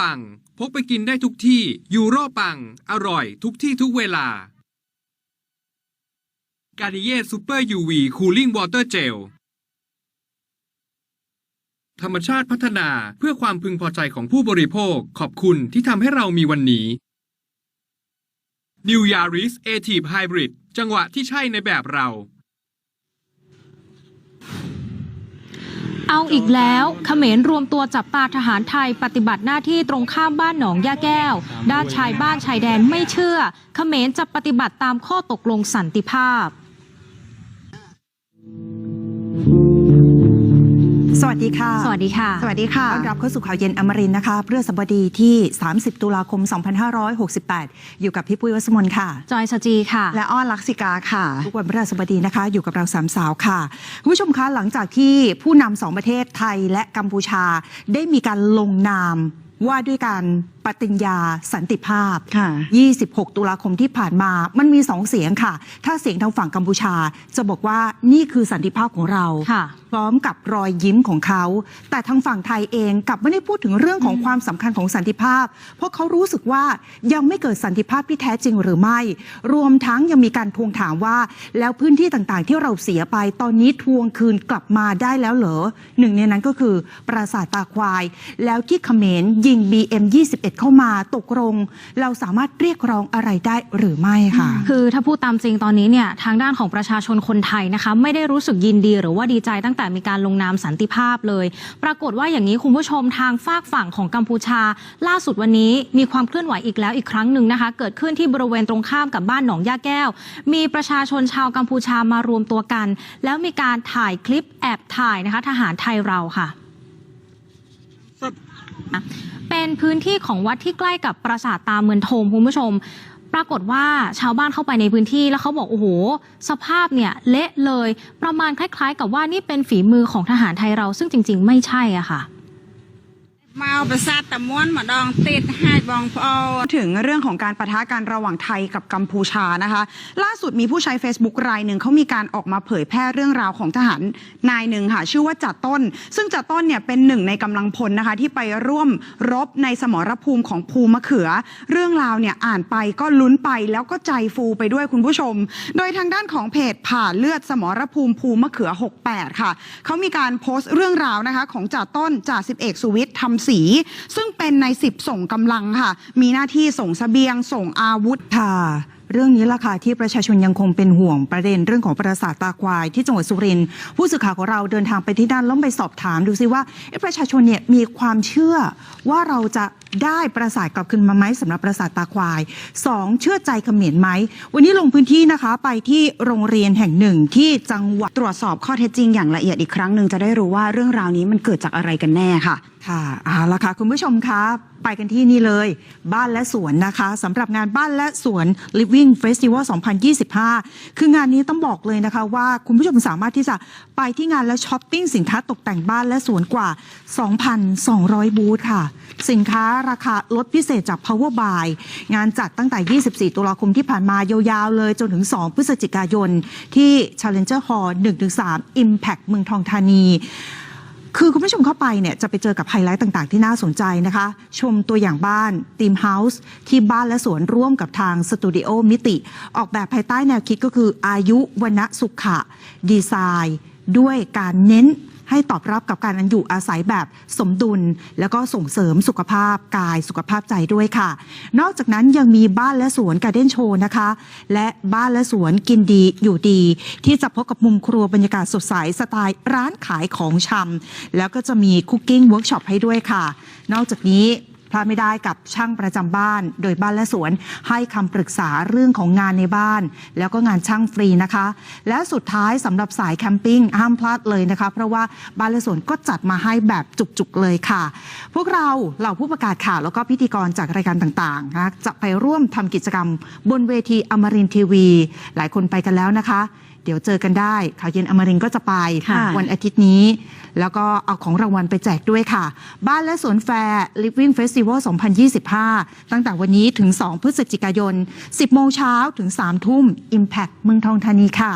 ปัง พกไปกินได้ทุกที่ ยูโรปัง อร่อยทุกที่ทุกเวลากา r ิเย่ซูเปอร์ยูวีคูลิ่งวอเตอร์เจลธรรมชาติพัฒนาเพื่อความพึงพอใจของผู้บริโภค ขอบคุณที่ทำให้เรามีวันนี้ New Yaris a t i v e Hybrid จังหวะที่ใช่ในแบบเรา เอาอีกแล้วเขมรรวมตัวจับตาทหารไทยปฏิบัติหน้าที่ตรงข้ามบ้านหนองย่าแก้ว ด้านชายบ้านชายแดนไม่เชื่อเขมรจะปฏิบัติตามข้อตกลงสันติภาพ สวัสดีค่ะ สวัสดีค่ะ สวัสดีค่ะต้อนรับเข้าสู่ข่าวเย็นอมรินทร์นะคะเพื่อสบดีที่ 30 ตุลาคม 2568 อยู่กับพี่ปุ้ยวัสมนค่ะ จอยสจีค่ะ และอ้อนลักษิกาค่ะ ทุกวันพฤหัสบดีนะคะ อยู่กับเราสามสาวค่ะคุณผู้ชมคะหลังจากที่ผู้นำสองประเทศไทยและกัมพูชา ได้มีการลงนามว่าด้วยการ ปฏิญญาสันติภาพค่ะ26 ตุลาคมที่ผ่านมา มันมีสองเสียงค่ะ ถ้าเสียงทางฝั่งกัมพูชา จะบอกว่านี่คือสันติภาพของเราค่ะพร้อมกับรอยยิ้มของเขา แต่ทางฝั่งไทยเองกลับไม่ได้พูดถึงเรื่องของความสำคัญของสันติภาพ เพราะเขารู้สึกว่ายังไม่เกิดสันติภาพที่แท้จริงหรือไม่ รวมทั้งยังมีการทวงถามว่า แล้วพื้นที่ต่างๆ ที่เราเสียไปตอนนี้ทวงคืนกลับมาได้แล้วเหรอหนึ่งในนั้นก็คือปราสาทตาควาย แล้วที่เขมรยิง BM21 เข้ามาตกลง เราสามารถเรียกร้องอะไรได้หรือไม่ค่ะ คือถ้าพูดตามจริงตอนนี้เนี่ยทางด้านของประชาชนคนไทยนะคะ ไม่ได้รู้สึกยินดีหรือว่าดีใจตั้งแต่มีการลงนามสันติภาพเลย ปรากฏว่าอย่างนี้คุณผู้ชมทางฝากฝั่งของกัมพูชา ล่าสุดวันนี้มีความเคลื่อนไหวอีกแล้วอีกครั้งหนึ่งนะคะ เกิดขึ้นที่บริเวณตรงข้ามกับบ้านหนองย่าแก้ว มีประชาชนชาวกัมพูชามารวมตัวกัน แล้วมีการถ่ายคลิปแอบถ่ายนะคะ ทหารไทยเราค่ะ เป็นพื้นที่ของวัดที่ใกล้กับปราสาทตาเมืองโทมคุณผู้ชม ปรากฏว่าชาวบ้านเข้าไปในพื้นที่แล้วเขาบอกโอ้โห สภาพเนี่ยเละเลยประมาณคล้าย ๆ กับว่านี่เป็นฝีมือของทหารไทยเราซึ่งจริง ๆ ไม่ใช่อะค่ะ มาประสาทตะม้วนมาดองติดให้บองพอถึงเรื่องของการประทะกันระหว่างไทยกับกัมพูชานะคะ ล่าสุดมีผู้ใช้ Facebook รายหนึ่งเขามีการออกมาเผยแพร่เรื่องราวของทหารนายหนึ่งค่ะ ชื่อว่าจ่าต้น ซึ่งจ่าต้นเนี่ยเป็นหนึ่งในกำลังพลนะคะ ที่ไปร่วมรบในสมรภูมิของภูมะเขือ เรื่องราวเนี่ยอ่านไปก็ลุ้นไปแล้วก็ใจฟูไปด้วยคุณผู้ชม โดยทางด้านของเพจผ่าเลือดสมรภูมิภูมะเขือ 68 ค่ะเขามีการโพสต์เรื่องราวนะคะของจ่าต้นจ่าสิบเอกสุวิทย์ทำสี ซึ่งเป็นในสิบส่งกำลังค่ะ มีหน้าที่ส่งเสบียงส่งอาวุธ ค่ะ เรื่องนี้ล่ะค่ะที่ประชาชนยังคงเป็นห่วงประเด็นเรื่องของปราสาทตาควายที่จังหวัดสุรินทร์ผู้สื่อข่าวของเราเดินทางไปที่นั่นแล้วไปสอบถามดูซิว่าเอ๊ะประชาชนเนี่ยมีความเชื่อว่าเราจะ ได้ปราสาทกลับคืนมาไหมสำหรับปราสาทตาควายสองเชื่อใจเขมรไหม วันนี้ลงพื้นที่นะคะไปที่โรงเรียนแห่งหนึ่งที่จังหวัดตรวจสอบข้อเท็จจริงอย่างละเอียดอีกครั้งหนึ่งจะได้รู้ว่าเรื่องราวนี้มันเกิดจากอะไรกันแน่ค่ะ ค่ะเอาละค่ะ คุณผู้ชมคะไปกันที่นี่เลย บ้านและสวนนะคะสำหรับงานบ้านและสวน Living Festival 2025 คืองานนี้ต้องบอกเลยนะคะว่าคุณผู้ชมสามารถที่จะไปที่งานแล้วช้อปปิ้งสินค้าตกแต่งบ้านและสวนกว่า 2,200 บูธค่ะ สินค้าราคาลดพิเศษจาก Power Buy งานจัดตั้งแต่ 24 ตุลาคมที่ผ่านมายาวๆ เลยจนถึง 2 พฤศจิกายน ที่ Challenger Hall 1-3 Impact เมืองทองธานีคือคุณผู้ชมเข้าไปเนี่ยจะไปเจอกับไฮไลท์ต่างๆ ที่น่าสนใจนะคะ ชมตัวอย่างบ้านทีมเฮาส์ที่บ้านและสวนร่วมกับทางสตูดิโอมิติ ออกแบบภายใต้แนวคิดก็คืออายุวนสุขะ ดีไซน์ ด้วยการเน้น ให้ตอบรับกับการอันอยู่อาศัยแบบสมดุล แล้วก็ส่งเสริมสุขภาพกายสุขภาพใจด้วยค่ะ นอกจากนั้นยังมีบ้านและสวนการ์เด้นโชว์นะคะ และบ้านและสวนกินดีอยู่ดี ที่จะพบกับมุมครัวบรรยากาศสดใสสไตล์ร้านขายของชำแล้วก็จะมีคุกกิ้งเวิร์กช็อปให้ด้วยค่ะ นอกจากนี้ พลาดไม่ได้กับช่างประจำบ้าน โดยบ้านและสวนให้คำปรึกษาเรื่องของงานในบ้าน แล้วก็งานช่างฟรีนะคะ และสุดท้ายสำหรับสายแคมปิ้งห้ามพลาดเลยนะคะ เพราะว่าบ้านและสวนก็จัดมาให้แบบจุกๆเลยค่ะ พวกเราเหล่าผู้ประกาศข่าวแล้วก็พิธีกรจากรายการต่างๆนะจะไปร่วมทำกิจกรรมบนเวทีอมรินทีวี หลายคนไปกันแล้วนะคะ เดี๋ยวเจอกันได้ข่าวเย็นอมรินทร์ก็จะไป ค่ะวันอาทิตย์นี้ แล้วก็เอาของรางวัลไปแจกด้วยค่ะ บ้านและสวนแฟร์ Living Festival 2025 ตั้งแต่วันนี้ถึง 2 พฤศจิกายน 10 โมงเช้าถึง 3 ทุ่ม Impact เมืองทองธานีค่ะ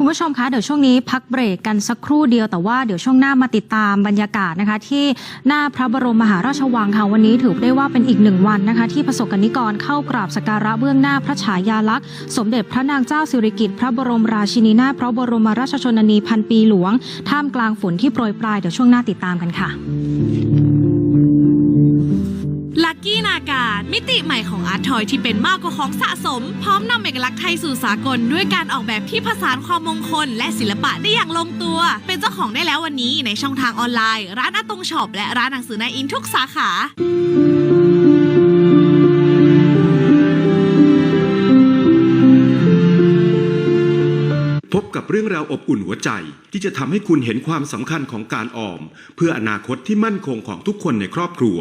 คุณผู้ชมคะเดี๋ยวช่วงนี้พักเบรกกันสักครู่เดียวแต่ว่าเดี๋ยวช่วงหน้ามาติดตามบรรยากาศนะคะ ที่หน้าพระบรมมหาราชวังค่ะวันนี้ถือได้ว่าเป็นอีกหนึ่งวันนะคะ ที่ประสบกนิกรเข้ากราบสักการะเบื้องหน้าพระฉายาลักษณ์ สมเด็จพระนางเจ้าสิริกิติ์พระบรมราชินีนาถพระบรมราชชนนีพันปีหลวง ท่ามกลางฝนที่โปรยปลายเดี๋ยวช่วงหน้าติดตามกันค่ะ ลักกี้นาการมิติใหม่ของอาร์ตทอยที่เป็นมากกว่าของสะสม พร้อมนำเอกลักษณ์ไทยสู่สากล ด้วยการออกแบบที่ผสานความมงคล และศิลปะได้อย่างลงตัว เป็นเจ้าของได้แล้ววันนี้ในช่องทางออนไลน์ ร้านอาตงช็อปและร้านหนังสือนายอินทุกสาขา เรื่องราวอบอุ่นหัวใจ ที่จะทำให้คุณเห็นความสำคัญของการออม เพื่ออนาคตที่มั่นคงของทุกคนในครอบครัว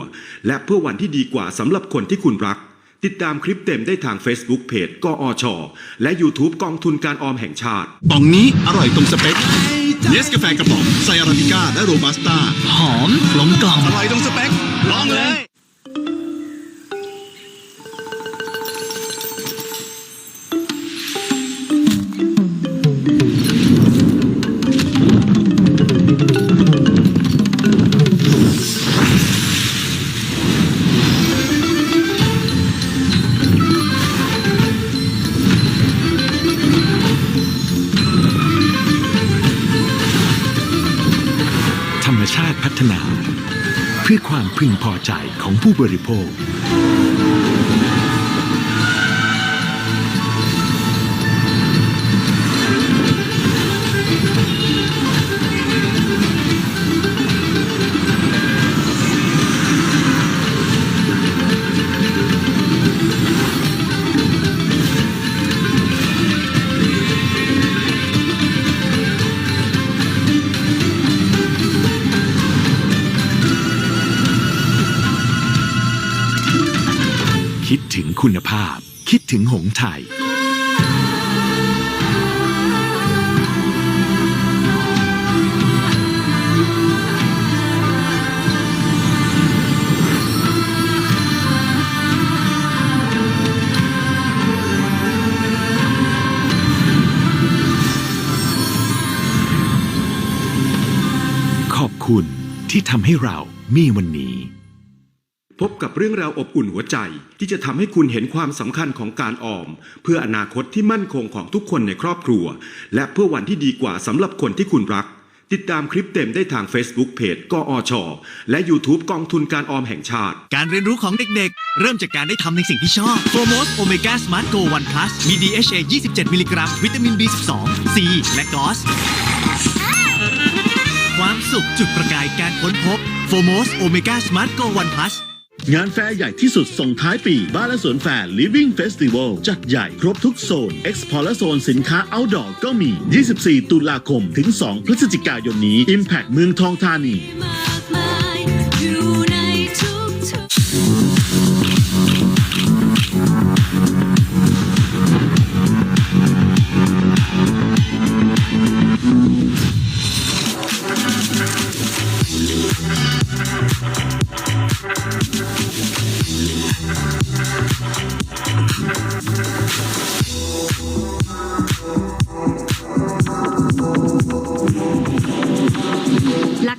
และเพื่อวันที่ดีกว่าสำหรับคนที่คุณรัก ติดตามคลิปเต็มได้ทาง Facebook Page กอช และ YouTube กองทุนการออมแห่งชาติป๋องนี้อร่อยตรงสเปคเนสกาแฟกระป๋องไซอาราบิก้าและโรบัสต้าหอมกลมกล่อมอร่อยตรงสเปคลองเลย ธรรมชาติพัฒนา เพื่อความพึงพอใจของผู้บริโภค คุณภาพ คิดถึงหงส์ไทย ขอบคุณที่ทำให้เรามีวันนี้ พบกับเรื่องราวอบอุ่นหัวใจ ที่จะทำให้คุณเห็นความสำคัญของการออม เพื่ออนาคตที่มั่นคงของทุกคนในครอบครัว และเพื่อวันที่ดีกว่าสำหรับคนที่คุณรัก ติดตามคลิปเต็มได้ทาง Facebook Page กอช และ YouTube กองทุนการออมแห่งชาติ การเรียนรู้ของเด็กๆ เริ่มจากการได้ทำในสิ่งที่ชอบ f o r m o s Omega Smart Go 1 Plus มี DHA 27 มิลลิกรัม วิตามิน B12 C และกอสความสุขจุดประกายการค้นพบ f o r m o s Omega Smart Go 1 Plus งานแฟร์ใหญ่ที่สุดส่งท้ายปี บ้านและสวนแฟร์ Living Festival จัดใหญ่ครบทุกโซน Expo และโซนสินค้า Outdoor ก็มี 24 ตุลาคมถึง 2 พฤศจิกายนนี้ Impact เมืองทองธานี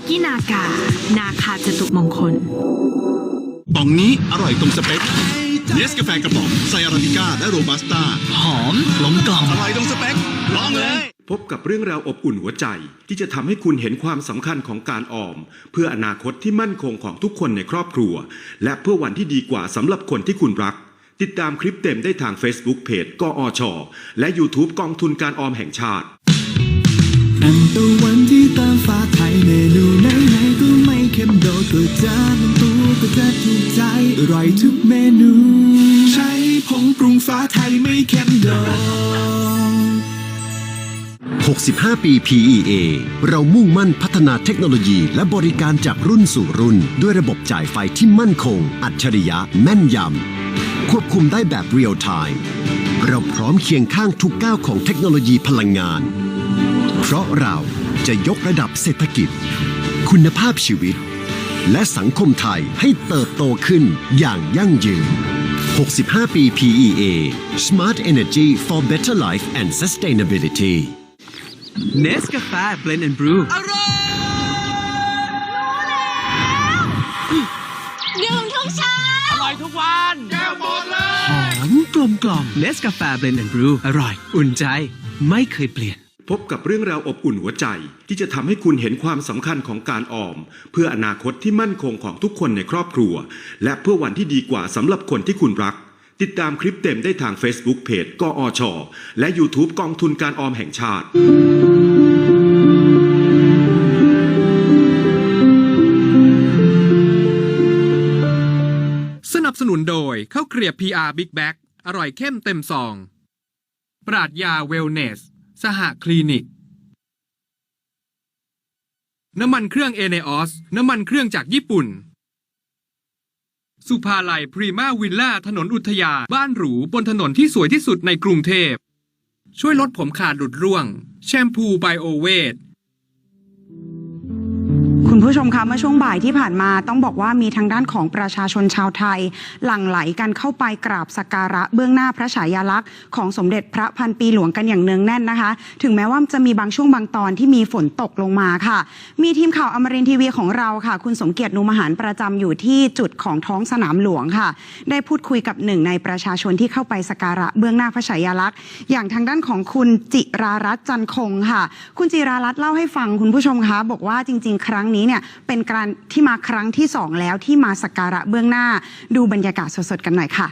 กกี้นากานาคาจตุมงคลป๋องนี้อร่อยตรงสเปคเนสกาแฟกระป๋องไซอาราบิก้าและโรบัสต้าหอมกลมกล่อมอร่อยตรงสเปคลองเลย พบกับเรื่องราวอบอุ่นหัวใจ ที่จะทำให้คุณเห็นความสำคัญของการออม เพื่ออนาคตที่มั่นคงของทุกคนในครอบครัว และเพื่อวันที่ดีกว่าสำหรับคนที่คุณรัก ติดตามคลิปเต็มได้ทาง Facebook Page กอชและ YouTube กองทุนการออมแห่งชาติ เมนูไหนไหนๆก็ไม่เค็มโดดตัวจานลงตัวก็จะถูกใจอร่อยทุกเมนู ใช้ผงปรุงฟ้าไทยไม่เค็มโดด65 ปี PEA เรามุ่งมั่นพัฒนาเทคโนโลยีและบริการจากรุ่นสู่รุ่น ด้วยระบบจ่ายไฟที่มั่นคง อัจฉริยะ แม่นยำ ควบคุมได้แบบเรียลไทม์เราพร้อมเคียงข้างทุกก้าวของเทคโนโลยีพลังงาน เพราะเรา จะยกระดับเศรษฐกิจ คุณภาพชีวิต และสังคมไทยให้เติบโตขึ้นอย่างยั่งยืน 65 ปี PEA Smart Energy for Better Life and Sustainability เนสกาแฟเบลนด์แอนด์บรูอร่อยดื่มทุกเช้าอร่อยทุกวันแก้วหมดเลยหอมกลมกล่อมเนสกาแฟเบลนด์แอนด์บรูอร่อย อุ่นใจ ไม่เคยเปลี่ยน พบกับเรื่องราวอบอุ่นหัวใจ ที่จะทำให้คุณเห็นความสำคัญของการออม เพื่ออนาคตที่มั่นคงของทุกคนในครอบครัว และเพื่อวันที่ดีกว่าสำหรับคนที่คุณรัก ติดตามคลิปเต็มได้ทาง Facebook Page กอช และ YouTube กองทุนการออมแห่งชาติ สนับสนุนโดยข้าวเกรียบ PR Big Bag อร่อยเข้มเต็มซอง ปราดยาเวลเนส สหคลินิก น้ำมันเครื่องเอเนออสน้ำมันเครื่องจากญี่ปุ่น สุภาลัยพรีมาวิลล่าถนนอุทยานบ้านหรูบนถนนที่สวยที่สุดในกรุงเทพ ช่วยลดผมขาดหลุดร่วง แชมพูไบโอเวท คุณผู้ชมคะเมื่อช่วงบ่ายที่ผ่านมาต้องบอกว่ามีทางด้านของประชาชนชาวไทย หลั่งไหลกันเข้าไปกราบสักการะเบื้องหน้าพระฉายาลักษณ์ของสมเด็จพระพันปีหลวงกันอย่างเนืองแน่นนะคะ ถึงแม้ว่าจะมีบางช่วงบางตอนที่มีฝนตกลงมาค่ะ มีทีมข่าวอมรินทีวีของเราค่ะ คุณสมเกียรตินุมหารประจำอยู่ที่จุดของท้องสนามหลวงค่ะ ได้พูดคุยกับหนึ่งในประชาชนที่เข้าไปสักการะเบื้องหน้าพระฉายาลักษณ์อย่างทางด้านของคุณจิรารัตน์จันคงค่ะ คุณจิรารัตน์เล่าให้ฟังคุณผู้ชมคะบอกว่าจริง ๆ ครั้งนี้เนี่ยเป็นการที่มาครั้งที่สองแล้วที่มาสักการะเบื้องหน้า ดูบรรยากาศสดๆกันหน่อยค่ะ